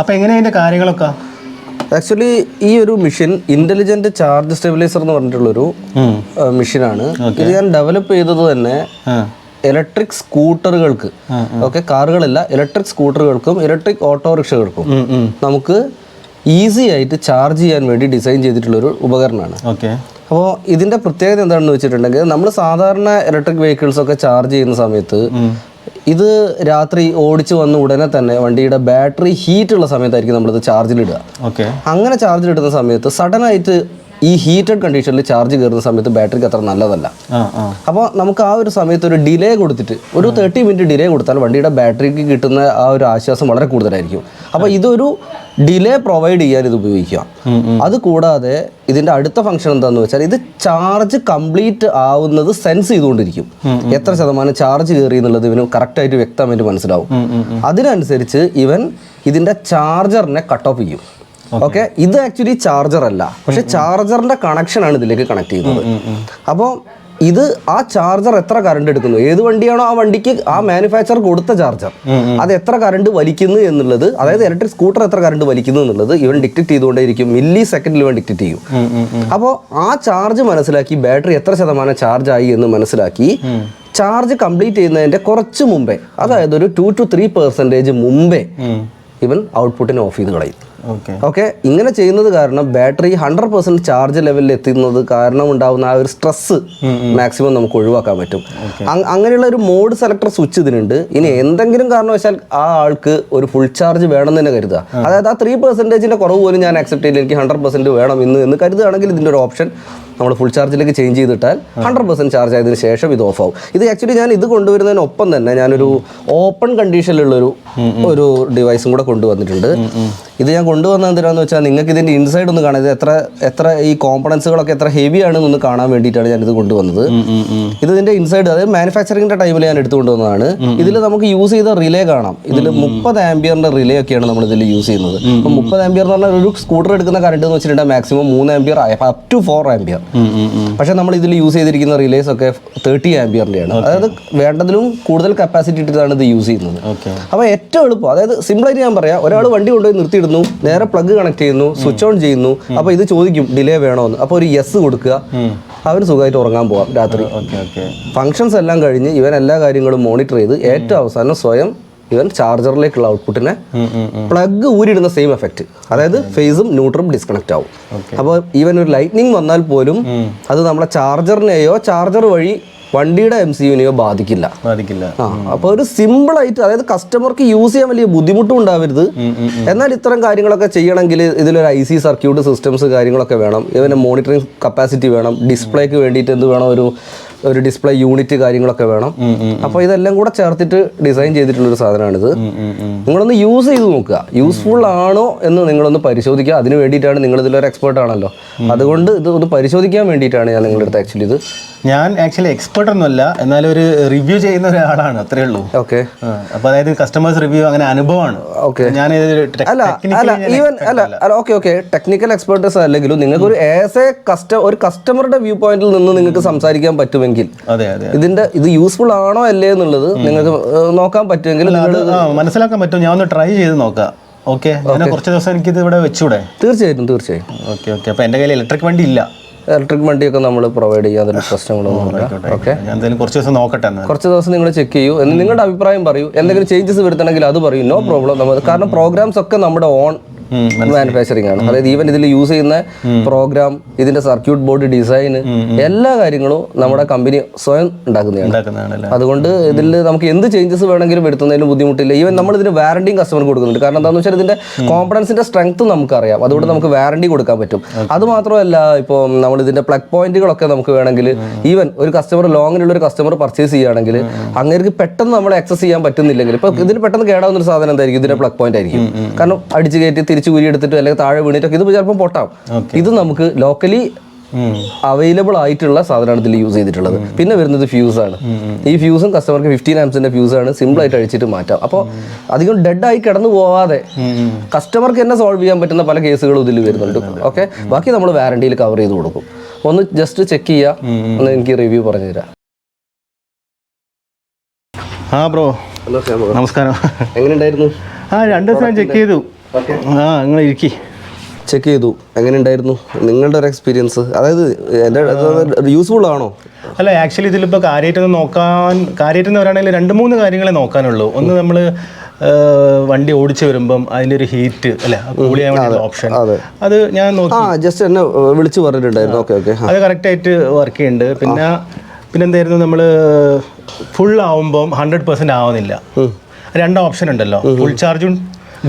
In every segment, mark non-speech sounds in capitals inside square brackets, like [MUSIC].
അപ്പോൾ എങ്ങനെയാ അതിന്റെ കാര്യങ്ങളൊക്കെ? ആക്ച്വലി ഈ ഒരു മെഷീൻ ഇന്റലിജന്റ് ചാർജ് സ്റ്റെബിലൈസർ എന്ന് പറഞ്ഞിട്ടുള്ളൊരു. മെഷീനാണ് ഇത് ഞാൻ ഡെവലപ്പ് ചെയ്തത് തന്നെ ഇലക്ട്രിക് സ്കൂട്ടറുകൾക്ക് ഓക്കെ കാറുകളല്ല ഇലക്ട്രിക് സ്കൂട്ടറുകൾക്കും ഇലക്ട്രിക് ഓട്ടോറിക്ഷകൾക്കും. നമുക്ക് ഈസി ആയിട്ട് ചാർജ് ചെയ്യാൻ വേണ്ടി ഡിസൈൻ ചെയ്തിട്ടുള്ള ഒരു ഉപകരണമാണ്. ഓക്കെ അപ്പോൾ ഇതിന്റെ പ്രത്യേകത എന്താണെന്ന് വെച്ചിട്ടുണ്ടെങ്കിൽ നമ്മൾ സാധാരണ ഇലക്ട്രിക് വെഹിക്കിൾസ് ഒക്കെ ചാർജ് ചെയ്യുന്ന സമയത്ത് ഇത് രാത്രി ഓടിച്ച് വന്ന ഉടനെ തന്നെ വണ്ടിയുടെ ബാറ്ററി ഹീറ്റ് ഉള്ള സമയത്തായിരിക്കും നമ്മളിത് ചാർജിലിടുക. ഓക്കെ. അങ്ങനെ ചാർജിലിടുന്ന സമയത്ത് സഡൻ ആയിട്ട് ഈ ഹീറ്റഡ് കണ്ടീഷനിൽ ചാർജ് കയറുന്ന സമയത്ത് ബാറ്ററിക്ക് അത്ര നല്ലതല്ല. അപ്പോൾ നമുക്ക് ആ ഒരു സമയത്ത് ഒരു ഡിലേ കൊടുത്തിട്ട് ഒരു തേർട്ടി മിനിറ്റ് ഡിലേ കൊടുത്താൽ വണ്ടിയുടെ ബാറ്ററിക്ക് കിട്ടുന്ന ആ ഒരു ആശ്വാസം വളരെ കൂടുതലായിരിക്കും. അപ്പോൾ ഇതൊരു ഡിലേ പ്രൊവൈഡ് ചെയ്യാൻ ഇത് ഉപയോഗിക്കാം. അത് കൂടാതെ ഇതിന്റെ അടുത്ത ഫംഗ്ഷൻ എന്താന്ന് വെച്ചാൽ ഇത് ചാർജ് കംപ്ലീറ്റ് ആവുന്നത് സെൻസ് ചെയ്തുകൊണ്ടിരിക്കും. എത്ര ശതമാനം ചാർജ് കയറി എന്നുള്ളത് ഇവന് കറക്റ്റായിട്ട് വ്യക്തമായിട്ട് മനസ്സിലാവും. അതിനനുസരിച്ച് ഇവൻ ഇതിന്റെ ചാർജറിനെ കട്ട് ഓഫ് ചെയ്യും. ഓക്കെ ഇത് ആക്ച്വലി ചാർജർ അല്ല. പക്ഷെ ചാർജറിന്റെ കണക്ഷൻ ആണ് ഇതിലേക്ക് കണക്ട് ചെയ്യുന്നത്. അപ്പോൾ ഇത് ആ ചാർജർ എത്ര കറണ്ട് എടുക്കുന്നു? ഏത് വണ്ടിയാണോ ആ വണ്ടിക്ക് ആ മാനുഫാക്ചർ കൊടുത്ത ചാർജർ അത് എത്ര കറണ്ട് വലിക്കുന്നു എന്നുള്ളത് അതായത് ഇലക്ട്രിക് സ്കൂട്ടർ എത്ര കറണ്ട് വലിക്കുന്നു എന്നുള്ളത് ഇവൻ ഡിക്റ്റേറ്റ് ചെയ്തുകൊണ്ടേയിരിക്കും മില്ലി സെക്കൻഡിൽ ഇവൻ ഡിക്റ്റേറ്റ് ചെയ്യും. അപ്പോൾ ആ ചാർജ് മനസ്സിലാക്കി ബാറ്ററി എത്ര ശതമാനം ചാർജ് ആയി എന്ന് മനസ്സിലാക്കി ചാർജ് കംപ്ലീറ്റ് ചെയ്യുന്നതിന്റെ കുറച്ച് മുമ്പേ അതായത് ഒരു ടു ടു ത്രീ പെർസെന്റേജ് മുമ്പേ ഇവൻ ഔട്ട്പുട്ടിനെ ഓഫ് ചെയ്ത് കളയും. ഓക്കെ ഇങ്ങനെ ചെയ്യുന്നത് കാരണം ബാറ്ററി ഹൺഡ്രഡ് പെർസെന്റ് ചാർജ് ലെവലിൽ എത്തുന്നത് കാരണം ഉണ്ടാകുന്ന ആ ഒരു സ്ട്രെസ് മാക്സിമം നമുക്ക് ഒഴിവാക്കാൻ പറ്റും. അങ്ങനെയുള്ള ഒരു മോഡ് സെലക്ടർ സ്വിച്ച് ഇതിനുണ്ട്. ഇനി എന്തെങ്കിലും കാരണവശാൽ ആ ആൾക്ക് ഒരു ഫുൾ ചാർജ് വേണം തന്നെ കരുതുക. അതായത് ആ ത്രീ പെർസെന്റേജിന്റെ കുറവ് പോലും ഞാൻ അക്സെപ്റ്റ് ചെയ്യില്ല എനിക്ക് ഹൺഡ്രഡ് പെർസെന്റ് വേണം ഇന്ന് എന്ന് കരുതുകയാണെങ്കിൽ ഇതിന്റെ ഒരു ഓപ്ഷൻ നമ്മൾ ഫുൾ ചാർജിലേക്ക് ചേഞ്ച് ചെയ്തിട്ടാൽ ഹൺഡ്രഡ് പെർസെന്റ് ചാർജ് ആയതിനു ശേഷം ഇത് ഓഫ് ആവും. ഇത് ആക്ച്വലി ഞാൻ ഇത് കൊണ്ടുവരുന്നതിനൊപ്പം തന്നെ ഞാനൊരു ഓപ്പൺ കണ്ടീഷനിലുള്ളൊരു ഒരു ഡിവൈസും കൂടെ കൊണ്ടുവന്നിട്ടുണ്ട്. ഇത് ഞാൻ കൊണ്ടുവന്ന എന്തിനാന്ന് വെച്ചാൽ നിങ്ങൾക്ക് ഇതിന്റെ ഇൻസൈഡ് ഒന്ന് കാണാം. ഇത് എത്ര എത്ര ഈ കോമ്പണൻസുകളൊക്കെ എത്ര ഹെവി ആണെന്നൊന്ന് കാണാൻ വേണ്ടിയിട്ടാണ് ഞാൻ ഇത് കൊണ്ടുവന്നത്. ഇത് ഇതിന്റെ ഇൻസൈഡ് അതായത് മാനുഫാക്ചറിംഗിന്റെ ടൈമിൽ ഞാൻ എടുത്തു കൊണ്ടുവന്നതാണ് ഇതിൽ നമുക്ക് യൂസ് ചെയ്ത റിലേ കാണാം. ഇതിൽ മുപ്പത് ആംബിയറിന്റെ റിലേ ഒക്കെയാണ് നമ്മൾ ഇതിൽ യൂസ് ചെയ്യുന്നത്. അപ്പം മുപ്പത് ആംബിയർ എന്ന് പറഞ്ഞാൽ ഒരു സ്കൂട്ടർ എടുക്കുന്ന കറണ്ട് എന്ന് വെച്ചിട്ടുണ്ടെങ്കിൽ മാക്സിമം മൂന്ന് ampere up to four ampere പക്ഷേ നമ്മൾ ഇതിൽ യൂസ് ചെയ്തിരിക്കുന്ന റിലേസ് ഒക്കെ തേർട്ടി ആംബിയറിന്റെയാണ് അതായത് വേണ്ടതിലും കൂടുതൽ കപ്പാസിറ്റി ഇട്ടിട്ടാണ് ഇത് യൂസ് ചെയ്യുന്നത്. അപ്പോൾ ഏറ്റവും എളുപ്പം അതായത് സിമ്പിളായിട്ട് ഞാൻ പറയാം ഒരാൾ വണ്ടി കൊണ്ടുപോയി നിർത്തിയിടുന്നു നേരെ പ്ലഗ് കണക്ട് ചെയ്യുന്നു സ്വിച്ച് ഓൺ ചെയ്യുന്നു അപ്പോൾ ഇത് ചോദിക്കും ഡിലേ വേണോന്ന്? അപ്പോൾ ഒരു യെസ് കൊടുക്കുക. അവന് സുഖമായിട്ട് ഉറങ്ങാൻ പോവാം രാത്രി. ഫങ്ഷൻസ് എല്ലാം കഴിഞ്ഞ് ഇവൻ എല്ലാ കാര്യങ്ങളും മോണിറ്റർ ചെയ്ത് ഏറ്റവും അവസാനം സ്വയം ഇവൻ ചാർജറിലേക്കുള്ള ഔട്ട്പുട്ടിനെ പ്ലഗ് ഊരിടുന്ന സെയിം എഫക്റ്റ് അതായത് ഫേസും ന്യൂട്രും ഡിസ്കണക്ട് ആവും. അപ്പോൾ ഈവൻ ഒരു ലൈറ്റ്നിങ് വന്നാൽ പോലും അത് നമ്മളെ ചാർജറിനെയോ ചാർജർ വഴി വണ്ടിയുടെ എം സി യുവിനെയോ ബാധിക്കില്ല. ബാധിക്കില്ല. ആ അപ്പോൾ ഒരു സിമ്പിൾ ആയിട്ട് അതായത് കസ്റ്റമർക്ക് യൂസ് ചെയ്യാൻ വലിയ ബുദ്ധിമുട്ടും ഉണ്ടാവരുത്. എന്നാൽ ഇത്തരം കാര്യങ്ങളൊക്കെ ചെയ്യണമെങ്കിൽ ഇതിലൊരു ഐ സി സർക്യൂട്ട് സിസ്റ്റംസ് കാര്യങ്ങളൊക്കെ വേണം. ഇവന് മോണിറ്ററിംഗ് കപ്പാസിറ്റി വേണം. ഡിസ്പ്ലേക്ക് വേണ്ടിയിട്ട് എന്ത് വേണം? ഒരു ഒരു ഡിസ്പ്ലേ യൂണിറ്റ് കാര്യങ്ങളൊക്കെ വേണം. അപ്പോൾ ഇതെല്ലാം കൂടെ ചേർത്തിട്ട് ഡിസൈൻ ചെയ്തിട്ടുള്ള ചെയ്തിട്ടുള്ളൊരു സാധനമാണിത്. നിങ്ങളൊന്ന് യൂസ് ചെയ്ത് നോക്കുക. യൂസ്ഫുൾ ആണോ എന്ന് നിങ്ങളൊന്ന് പരിശോധിക്കുക. അതിന് വേണ്ടിയിട്ടാണ് നിങ്ങൾ ഇതിലൊരു എക്സ്പേർട്ട് ആണല്ലോ. അതുകൊണ്ട് ഇത് ഒന്ന് പരിശോധിക്കാൻ വേണ്ടിയിട്ടാണ് ഞാൻ നിങ്ങളുടെ അടുത്ത് ആക്ച്വലി ഇത് ഞാൻ ആക്ച്വലി എക്സ്പേർട്ട് ഒന്നുമല്ല. എന്നാലും ഒരു റിവ്യൂ ചെയ്യുന്ന ഒരാളാണ്. അത്രേ ഉള്ളൂ. ഓക്കെ അപ്പൊ അതായത് കസ്റ്റമേഴ്സ് റിവ്യൂ അങ്ങനെ അനുഭവമാണ്. ഓക്കെ ഞാൻ അല്ല അല്ല ഈവൻ അല്ല അല്ല ഓക്കെ ഓക്കെ ടെക്നിക്കൽ എക്സ്പേർട്ടേഴ്സ് അല്ലെങ്കിലും നിങ്ങൾക്ക് ഒരു ആസ് എ കസ്റ്റ ഒരു കസ്റ്റമറുടെ വ്യൂ പോയിന്റിൽ നിന്ന് നിങ്ങൾക്ക് സംസാരിക്കാൻ പറ്റുമെങ്കിൽ അതെ ഇതിന്റെ ഇത് യൂസ്ഫുൾ ആണോ അല്ലേ എന്നുള്ളത് നിങ്ങൾക്ക് നോക്കാൻ പറ്റുമെങ്കിൽ മനസ്സിലാക്കാൻ പറ്റും. ഞാൻ ഒന്ന് ട്രൈ ചെയ്ത് നോക്കാം. ഓക്കെ കുറച്ച് ദിവസം എനിക്ക് ഇത് ഇവിടെ വെച്ചൂടെ? തീർച്ചയായിട്ടും തീർച്ചയായിട്ടും. ഓക്കെ ഓക്കെ അപ്പൊ എന്റെ കയ്യിൽ ഇലക്ട്രിക് വണ്ടി ഇല്ല. ഇലക്ട്രിക് വണ്ടിയൊക്കെ നമ്മൾ പ്രൊവൈഡ് ചെയ്യാൻ അതിന് [LAUGHS] പ്രശ്നങ്ങളൊന്നും ഓക്കെ കുറച്ച് ദിവസം നോക്കട്ടെ കുറച്ച് ദിവസം നിങ്ങൾ ചെക്ക് ചെയ്യൂ. എന്ന് നിങ്ങളുടെ അഭിപ്രായം പറയൂ. എന്തെങ്കിലും ചേഞ്ചസ് വരുത്തണമെങ്കിൽ അത് പറയൂ. നോ പ്രോബ്ലം നമ്മൾ കാരണം പ്രോഗ്രാംസ് ഒക്കെ നമ്മുടെ ഓൺ മാനുഫാക്ചറിങ് ആണ് അതായത് ഈവൻ ഇതിൽ യൂസ് ചെയ്യുന്ന പ്രോഗ്രാം ഇതിന്റെ സർക്യൂട്ട് ബോർഡ് ഡിസൈൻ എല്ലാ കാര്യങ്ങളും നമ്മുടെ കമ്പനി സ്വയം ഉണ്ടാക്കുന്നതാണ്. അതുകൊണ്ട് ഇതിൽ നമുക്ക് എന്ത് ചേഞ്ചസ് വേണമെങ്കിലും വരുത്തുന്നതിന് ബുദ്ധിമുട്ടില്ല. ഈവൻ നമ്മൾ ഇതിന് വാറണ്ടിയും കസ്റ്റമർ കൊടുക്കുന്നുണ്ട്. കാരണം എന്താണെന്ന് വെച്ചാൽ ഇതിന്റെ കോമ്പണൻസിന്റെ സ്ട്രെങ്ത് നമുക്കറിയാം. അതുകൊണ്ട് നമുക്ക് വാറണ്ടി കൊടുക്കാൻ പറ്റും. അത് മാത്രമല്ല ഇപ്പോൾ നമ്മൾ ഇതിന്റെ പ്ലഗ് പോയിന്റുകളൊക്കെ നമുക്ക് വേണമെങ്കിൽ ഈവൻ ഒരു കസ്റ്റമർ ലോങ്ങിലുള്ള ഒരു കസ്റ്റമർ പർച്ചേസ് ചെയ്യുകയാണെങ്കിൽ അങ്ങേർക്ക് പെട്ടെന്ന് നമ്മൾ ആക്സസ് ചെയ്യാൻ പറ്റുന്നില്ലെങ്കിൽ ഇപ്പൊ ഇതിന് പെട്ടെന്ന് കേടാവുന്ന ഒരു സാധനം എന്തായിരിക്കും? ഇതിന്റെ പ്ലഗ് പോയിന്റ് ആയിരിക്കും. കാരണം അടിച്ചു കയറ്റി തിരിച്ചു ഊരി എടുത്തിട്ട് അല്ലെങ്കിൽ താഴെ വീണിട്ടൊക്കെ ഇത് ചിലപ്പോൾ പൊട്ടാം. ഇത് നമുക്ക് ലോക്കലി. അവൈലബിൾ ആയിട്ടുള്ള സാധനമാണ് ഇതിൽ യൂസ് ചെയ്തിട്ടുള്ളത്. പിന്നെ വരുന്നത് ഫ്യൂസ് ആണ്. ഈ ഫ്യൂസും കസ്റ്റമർക്ക് ഫിഫ്റ്റീൻ ആംസിന്റെ ഫ്യൂസ് ആണ്. സിമ്പിൾ ആയിട്ട് അഴിച്ചിട്ട് മാറ്റാം. അപ്പോൾ അധികം ഡെഡ് ആയി കിടന്നു പോവാതെ കസ്റ്റമർക്ക് തന്നെ സോൾവ് ചെയ്യാൻ പറ്റുന്ന പല കേസുകളും ഇതിൽ വരുന്നുണ്ട്. ഓക്കെ ബാക്കി നമ്മൾ വാറണ്ടിയിൽ കവർ ചെയ്ത് കൊടുക്കും. ഒന്ന് ജസ്റ്റ് ചെക്ക് ചെയ്യുക ഒന്ന് എനിക്ക് റിവ്യൂ പറഞ്ഞു തരാം ആ ബ്രോ നമസ്കാരം. എങ്ങനെയുണ്ടായിരുന്നു? ആ രണ്ട് ദിവസം ഞാൻ ചെക്ക് ചെയ്തു. ആ നിങ്ങൾ ഇരിക്കി. ചെക്ക് ചെയ്തു. എങ്ങനെ ഉണ്ടായിരുന്നു നിങ്ങളുടെ ഒരു എക്സ്പീരിയൻസ് അതായത് എന്റെ യൂസ്ഫുൾ ആണോ? അല്ല ആക്ച്വലി ഇതിലിപ്പോൾ കാര്യമായിട്ടൊന്ന് നോക്കാൻ കാര്യമായിട്ടെന്ന് പറയുകയാണെങ്കിൽ രണ്ട് മൂന്ന് കാര്യങ്ങളെ നോക്കാനുള്ളൂ. ഒന്ന് നമ്മൾ വണ്ടി ഓടിച്ചു വരുമ്പം അതിന്റെ ഒരു ഹീറ്റ് അല്ലെ? കൂളി ചെയ്യാൻ ഓപ്ഷൻ അത് ഞാൻ നോക്കി. ആ ജസ്റ്റ് എന്നെ വിളിച്ചു വിളിച്ച് പറഞ്ഞിട്ടുണ്ടായിരുന്നു. Okay okay. അത് കറക്റ്റായിട്ട് വർക്ക് ചെയ്യുന്നുണ്ട്. പിന്നെ പിന്നെ എന്തായിരുന്നു നമ്മൾ ഫുൾ ആവുമ്പം ഹൺഡ്രഡ് പെർസെന്റ് ആവുന്നില്ല. രണ്ട് ഓപ്ഷൻ ഉണ്ടല്ലോ. ഫുൾ ചാർജും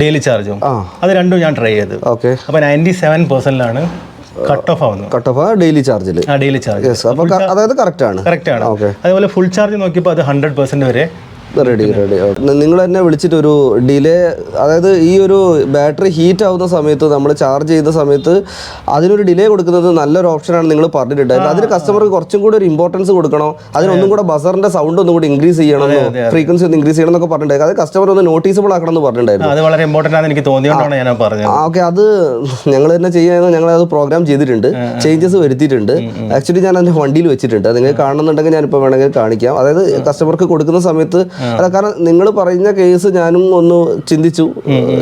ഡെയിലി ചാർജും അത് രണ്ടും ഞാൻ ട്രൈ ചെയ്തു ഓക്കെ. അപ്പോൾ നയന്റി സെവൻ പെർസെന്റിലാണ് കട്ട് ഓഫ് ആവുന്നത്. കട്ട് ഓഫ് ഡെയിലി ചാർജിൽ ഡെയിലി ചാർജ് അതായത് കറക്റ്റ് ആണ്. കറക്റ്റ് ആണ്. അതേപോലെ ഫുൾ ചാർജ് നോക്കിയപ്പോൾ അത് ഹൺഡ്രഡ് പെർസെന്റ് വരെ റെഡി റെഡി നിങ്ങൾ തന്നെ വിളിച്ചിട്ട് ഒരു ഡിലേ അതായത് ഈ ഒരു ബാറ്ററി ഹീറ്റ് ആവുന്ന സമയത്ത് നമ്മൾ ചാർജ് ചെയ്യുന്ന സമയത്ത് അതിനൊരു ഡിലേ കൊടുക്കുന്നത് നല്ലൊരു ഓപ്ഷനാണ് നിങ്ങൾ പറഞ്ഞിട്ടുണ്ടായിരുന്നു. അതിന് കസ്റ്റമർക്ക് കുറച്ചും കൂടി ഒരു ഇമ്പോർട്ടൻസ് കൊടുക്കണോ. അതിനൊന്നും കൂടെ ബസറിന്റെ സൗണ്ട് ഒന്നും കൂടി ഇൻക്രീസ് ചെയ്യണം ഫ്രീക്വൻസി ഒന്ന് ഇൻക്രീസ് ചെയ്യണം എന്നൊക്കെ പറഞ്ഞിട്ടുണ്ടായിരുന്നു. അത് കസ്റ്റമർ ഒന്ന് നോട്ടീസബിൾ ആക്കണം എന്ന് പറഞ്ഞിട്ടുണ്ടായിരുന്നു. അത് വളരെ ഇമ്പോർട്ടന്റ് ആണെന്ന് എനിക്ക് തോന്നിയോണ്ടാണ് ഞാൻ പറഞ്ഞത്. ഓക്കെ അത് ഞങ്ങൾ തന്നെ ചെയ്യാൻ ഞങ്ങൾ അത് പ്രോഗ്രാം ചെയ്തിട്ടുണ്ട്. ചേഞ്ചസ് വരുത്തിയിട്ടുണ്ട്. ആക്ച്വലി ഞാൻ അതിന്റെ വണ്ടിയിൽ വെച്ചിട്ടുണ്ട്. അത് നിങ്ങൾ കാണുന്നുണ്ടെങ്കിൽ ഞാനിപ്പോൾ വേണമെങ്കിൽ കാണിക്കാം. അതായത് കസ്റ്റമർക്ക് കൊടുക്കുന്ന സമയത്ത് അല്ല കാരണം നിങ്ങൾ പറഞ്ഞ കേസ് ഞാനും ഒന്ന് ചിന്തിച്ചു.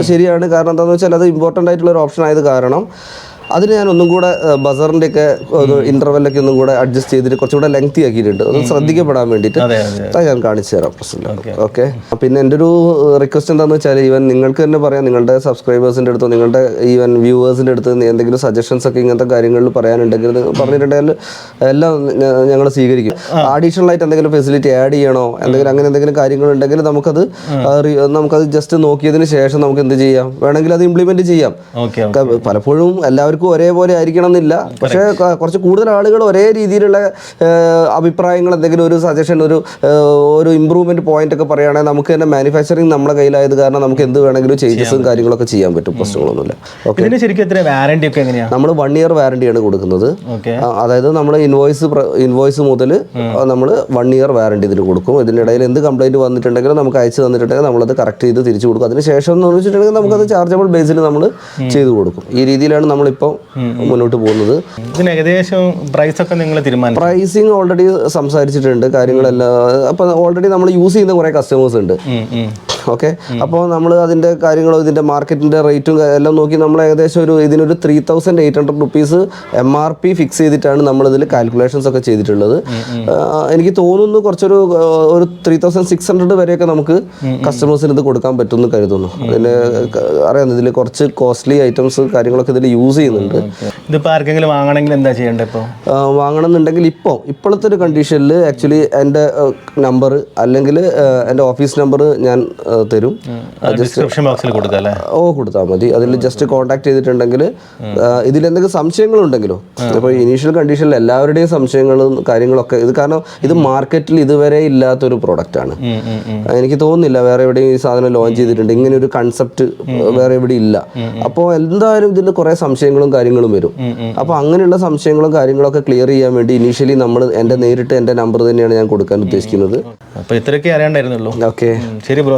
ശരിയാണ്. കാരണം എന്താണെന്ന് വെച്ചാൽ അത് ഇമ്പോർട്ടന്റ് ആയിട്ടുള്ള ഒരു ഓപ്ഷൻ ആയത് കാരണം അതിന് ഞാൻ ഒന്നും കൂടെ ബസറിന്റെ ഒക്കെ ഇന്റർവെല്ലൊക്കെ ഒന്നും കൂടെ അഡ്ജസ്റ്റ് ചെയ്തിട്ട് കുറച്ചുകൂടെ ലെങ്തി ആക്കിയിട്ടുണ്ട്. ഒന്ന് ശ്രദ്ധിക്കപ്പെടാൻ വേണ്ടിയിട്ട് അതെ ഞാൻ കാണിച്ചു തരാം പ്രശ്നമില്ല. ഓക്കെ. പിന്നെ എന്റെ ഒരു റിക്വസ്റ്റ് എന്താണെന്ന് വെച്ചാൽ ഈവൻ നിങ്ങൾക്ക് തന്നെ പറയാം നിങ്ങളുടെ സബ്സ്ക്രൈബേഴ്സിന്റെ അടുത്തോ നിങ്ങളുടെ ഈവൻ വ്യൂവേഴ്സിന്റെ അടുത്ത് എന്തെങ്കിലും സജഷൻസ് ഒക്കെ ഇങ്ങനത്തെ കാര്യങ്ങളിൽ പറയാനുണ്ടെങ്കിൽ പറഞ്ഞിട്ടുണ്ടെങ്കിൽ എല്ലാം ഞങ്ങൾ സ്വീകരിക്കും. അഡീഷണൽ ആയിട്ട് എന്തെങ്കിലും ഫെസിലിറ്റി ആഡ് ചെയ്യണോ എന്തെങ്കിലും അങ്ങനെ എന്തെങ്കിലും കാര്യങ്ങൾ ഉണ്ടെങ്കിൽ നമുക്കത് നമുക്കത് ജസ്റ്റ് നോക്കിയതിന് ശേഷം നമുക്ക് എന്ത് ചെയ്യാം? വേണമെങ്കിൽ അത് ഇംപ്ലിമെന്റ് ചെയ്യാം. പലപ്പോഴും എല്ലാവർക്കും ഒരേപോലെ ആയിരിക്കണം എന്നില്ല പക്ഷേ കുറച്ച് കൂടുതൽ ആളുകൾ ഒരേ രീതിയിലുള്ള അഭിപ്രായങ്ങൾ എന്തെങ്കിലും ഒരു സജഷൻ ഒരു ഒരു ഇമ്പ്രൂവ്മെന്റ് പോയിന്റ് ഒക്കെ പറയുകയാണെങ്കിൽ നമുക്ക് തന്നെ മാനുഫാക്ചറിങ് നമ്മുടെ കയ്യിലായത് കാരണം നമുക്ക് എന്ത് വേണമെങ്കിലും ചേഞ്ചസും കാര്യങ്ങളൊക്കെ ചെയ്യാൻ പറ്റും പ്രശ്നങ്ങളൊന്നുമില്ല. ഓക്കെ ശരിക്കും എത്ര വാറണ്ടി ഒക്കെ നമ്മൾ വൺ ഇയർ വാറണ്ടിയാണ് കൊടുക്കുന്നത്. അതായത് നമ്മൾ ഇൻവോയ്സ് ഇൻവോയ്സ് മുതൽ നമ്മൾ വൺ ഇയർ വാറണ്ടി ഇതിന് കൊടുക്കും. ഇതിനിടയിൽ എന്ത് കംപ്ലൈന്റ് വന്നിട്ടുണ്ടെങ്കിലും നമുക്ക് അയച്ചു തന്നിട്ടുണ്ടെങ്കിൽ നമ്മളത് കറക്റ്റ് ചെയ്ത് തിരിച്ചു കൊടുക്കും. അതിന് ശേഷം എന്ന് വെച്ചിട്ടുണ്ടെങ്കിൽ നമുക്കത് ചാർജബിൾ ബേസിൽ നമ്മൾ ചെയ്തു കൊടുക്കും. ഈ രീതിയിലാണ് നമ്മളിപ്പോൾ മുന്നോട്ട് പോകുന്നത്. ഇതിന് ഏകദേശം പ്രൈസ് ഒക്കെ നിങ്ങൾ തീരുമാനം പ്രൈസിങ് ഓൾറെഡി സംസാരിച്ചിട്ടുണ്ട് കാര്യങ്ങളെല്ലാം. അപ്പൊ ഓൾറെഡി നമ്മൾ യൂസ് ചെയ്യുന്ന കുറേ കസ്റ്റമേഴ്സ് ഉണ്ട്. ഓക്കെ? അപ്പോൾ നമ്മൾ അതിന്റെ കാര്യങ്ങളും ഇതിന്റെ മാർക്കറ്റിന്റെ റേറ്റും എല്ലാം നോക്കി നമ്മൾ ഏകദേശം ഒരു ഇതിനൊരു three thousand eight hundred rupees M R P fix ചെയ്തിട്ടാണ് നമ്മളിതിൽ കാൽക്കുലേഷൻസ് ഒക്കെ ചെയ്തിട്ടുള്ളത്. എനിക്ക് തോന്നുന്നു കുറച്ചൊരു ഒരു ത്രീ തൗസൻഡ് സിക്സ് ഹൺഡ്രഡ് വരെയൊക്കെ നമുക്ക് കസ്റ്റമേഴ്സിന് ഇത് കൊടുക്കാൻ പറ്റുമെന്ന് കരുതുന്നു. അതിന് അറിയാം ഇതിൽ കുറച്ച് കോസ്റ്റ്ലി ഐറ്റംസ് കാര്യങ്ങളൊക്കെ ഇതിൽ യൂസ് ചെയ്യുന്നുണ്ട്. ഇതിപ്പോൾ ആർക്കെങ്കിലും വാങ്ങണമെങ്കിൽ എന്താ ചെയ്യേണ്ടത് ഇപ്പോൾ വാങ്ങണം എന്നുണ്ടെങ്കിൽ ഇപ്പോൾ ഇപ്പോഴത്തെ ഒരു കണ്ടീഷനിൽ ആക്ച്വലി എന്റെ നമ്പർ അല്ലെങ്കിൽ എന്റെ ഓഫീസ് നമ്പർ ഞാൻ തരും. ഡിസ്ക്രിപ്ഷൻ ബോക്സിൽ കൊടുക്കാം ഓ കൊടുത്താൽ മതി. അതിൽ ജസ്റ്റ് കോൺടാക്ട് ചെയ്തിട്ടുണ്ടെങ്കിൽ ഇതിൽ എന്തെങ്കിലും സംശയങ്ങളുണ്ടെങ്കിലോ? അപ്പൊ ഇനീഷ്യൽ കണ്ടീഷനിൽ എല്ലാവരുടെയും സംശയങ്ങളും കാര്യങ്ങളൊക്കെ ഇത് കാരണം ഇത് മാർക്കറ്റിൽ ഇതുവരെ ഇല്ലാത്തൊരു പ്രൊഡക്റ്റാണ് ആണ്. എനിക്ക് തോന്നുന്നില്ല വേറെ എവിടെയും ഈ സാധനം ലോഞ്ച് ചെയ്തിട്ടുണ്ട്. ഇങ്ങനെ ഒരു കൺസെപ്റ്റ് വേറെ എവിടെ ഇല്ല. അപ്പോൾ എന്തായാലും ഇതിൽ കുറേ സംശയങ്ങളും കാര്യങ്ങളും വരും. അപ്പോൾ അങ്ങനെയുള്ള സംശയങ്ങളും കാര്യങ്ങളൊക്കെ ക്ലിയർ ചെയ്യാൻ വേണ്ടി ഇനീഷ്യലി നമ്മൾ എന്റെ നേരിട്ട് എന്റെ നമ്പർ തന്നെയാണ് ഞാൻ കൊടുക്കാൻ ഉദ്ദേശിക്കുന്നത്. അപ്പൊ ഇത്രയൊക്കെ അറിയാണ്ടായിരുന്നുള്ളൂ. ഓക്കെ ശരി bro